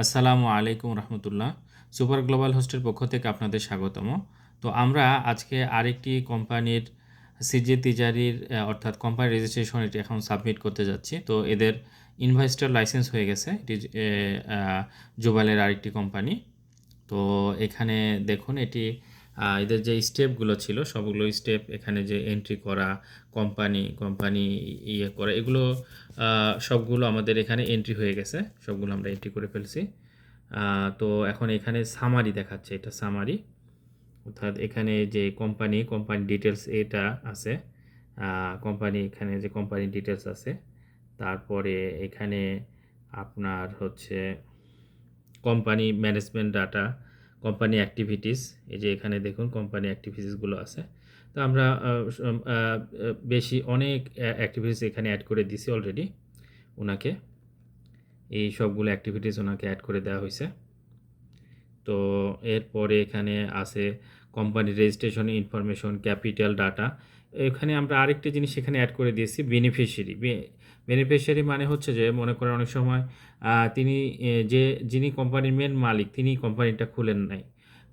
আসসালামু আলাইকুম রহমতুল্লাহ, super global হোস্টের পক্ষ থেকে আপনাদের স্বাগতম। তো আমরা আজকে আরেকটি কোম্পানির সিজে তিজারির অর্থাৎ কোম্পানি রেজিস্ট্রেশন এটি এখন সাবমিট করতে যাচ্ছি। তো এদের ইনভেস্টর লাইসেন্স হয়ে গেছে। এটি জুবালের আরেকটি কোম্পানি। তো এখানে দেখুন, এটি এদের যে স্টেপগুলো ছিল, সবগুলো স্টেপ এখানে যে এন্ট্রি করা কোম্পানি কোম্পানি ইয়ে করা, এগুলো সবগুলো আমাদের এখানে এন্ট্রি হয়ে গেছে। সবগুলো আমরা এন্ট্রি করে ফেলছি। তো এখন এখানে সামারি দেখাচ্ছে, এটা সামারি অর্থাৎ এখানে যে কোম্পানি কোম্পানি ডিটেলস এটা আছে। কোম্পানি এখানে যে কোম্পানি ডিটেলস আছে, তারপরে এখানে আপনার হচ্ছে company management data company activities এই যে এখানে দেখুন কোম্পানি অ্যাক্টিভিটিসগুলো আছে। তো আমরা বেশি অনেক অ্যাক্টিভিটিস এখানে অ্যাড করে দিছি অলরেডি ওনাকে এই সবগুলো অ্যাক্টিভিটিস ওনাকে অ্যাড করে দেওয়া হয়েছে তো এরপরে এখানে আছে company registration information capital data এখানে আমরা আরেকটা জিনিস এখানে অ্যাড করে দিয়েছি বেনিফিশিয়ারি বেনিফিশিয়ারি মানে হচ্ছে যে, মনে করেন অনেক সময় তিনি যে, যিনি কোম্পানির মেন মালিক, তিনি কোম্পানিটা খুলেন নাই।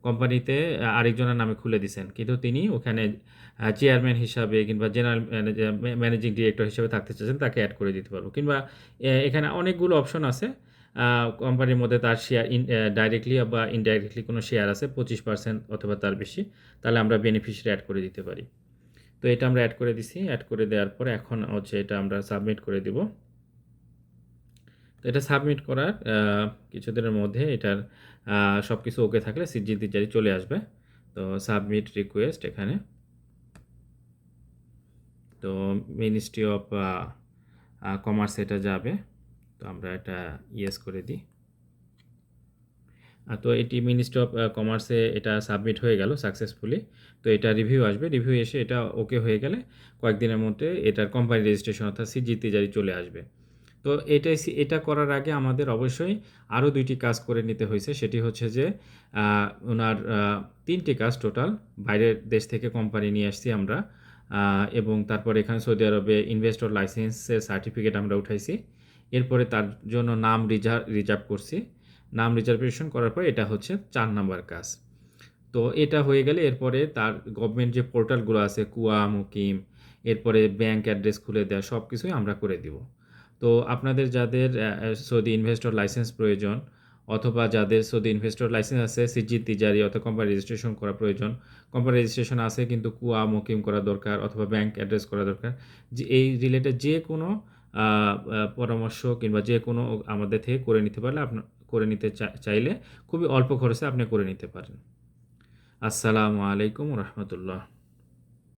কোম্পানিতে আরেকজনের নামে খুলে দিছেন। কিন্তু তিনি ওখানে চেয়ারম্যান হিসাবে কিংবা জেনারেল ম্যানেজিং ডিরেক্টর হিসাবে থাকতে চাচ্ছেন তাকে অ্যাড করে দিতে পারব। কিংবা এখানে অনেকগুলো অপশন আছে। কোম্পানির মধ্যে তার শেয়ার ইন ডাইরেক্টলি বা ইনডাইরেক্টলি কোনো শেয়ার আছে, পঁচিশ পার্সেন্ট অথবা তার বেশি, তাহলে আমরা বেনিফিশিয়ারি অ্যাড করে দিতে পারি। তো এটা আমরা অ্যাড করে দিছি। অ্যাড করে দেওয়ার পরে এখন হচ্ছে এটা আমরা সাবমিট করে দিব। তো এটা সাবমিট করার কিছুদিনের মধ্যে এটার সব কিছু ওকে থাকলে সিজিতি জারি চলে আসবে। তো সাবমিট রিকোয়েস্ট এখানে। তো মিনিস্ট্রি অফ কমার্স এটা যাবে। তো আমরা এটা ইয়েস করে দিই। তো এটি মিনিস্ট্রি অফ কমার্সে এটা সাবমিট হয়ে গেল সাকসেসফুলি তো এটা রিভিউ আসবে। রিভিউ এসে এটা ওকে হয়ে গেলে কয়েকদিনের মধ্যে এটার কোম্পানি রেজিস্ট্রেশন অর্থাৎ সিজিতে জারি চলে আসবে। তো এটা এটা করার আগে আমাদের অবশ্যই আরও দুইটি কাজ করে নিতে হয়েছে। সেটি হচ্ছে যে ওনার তিনটি কাজ টোটাল বাইরের দেশ থেকে কোম্পানি নিয়ে আসছি আমরা এবং তারপর এখানে সৌদি আরবে ইনভেস্টর লাইসেন্সের সার্টিফিকেট আমরা উঠাইছি। এরপরে তার জন্য নাম রিজার্ভ রিজার্ভ করছি। নাম রিজার্ভেশন করার পর এটা হচ্ছে চার নাম্বার কাজ। তো এটা হয়ে গেলে এরপরে তার গভর্নমেন্ট যে পোর্টালগুলো আছে, কুয়া, মুকিম, এরপরে ব্যাংক অ্যাড্রেস খুলে দেওয়া সব কিছুই আমরা করে দিব। তো আপনাদের যাদের সৌদি ইনভেস্টর লাইসেন্স প্রয়োজন অথবা যাদের সৌদি ইনভেস্টর লাইসেন্স আছে সিজি তিজারি অথবা কোম্পানি রেজিস্ট্রেশন করা প্রয়োজন কোম্পানি রেজিস্ট্রেশন আছে কিন্তু কুয়া, মুকিম করা দরকার অথবা ব্যাংক অ্যাড্রেস করা দরকার, যে এই রিলেটেড যে কোনো পরামর্শ কিংবা যে কোনো আমাদের থেকে করে নিতে পারলে আপনার করে নিতে চাইলে খুবই অল্প খরচে আপনি করে নিতে পারেন। আসসালামু আলাইকুম রহমতুল্লাহ।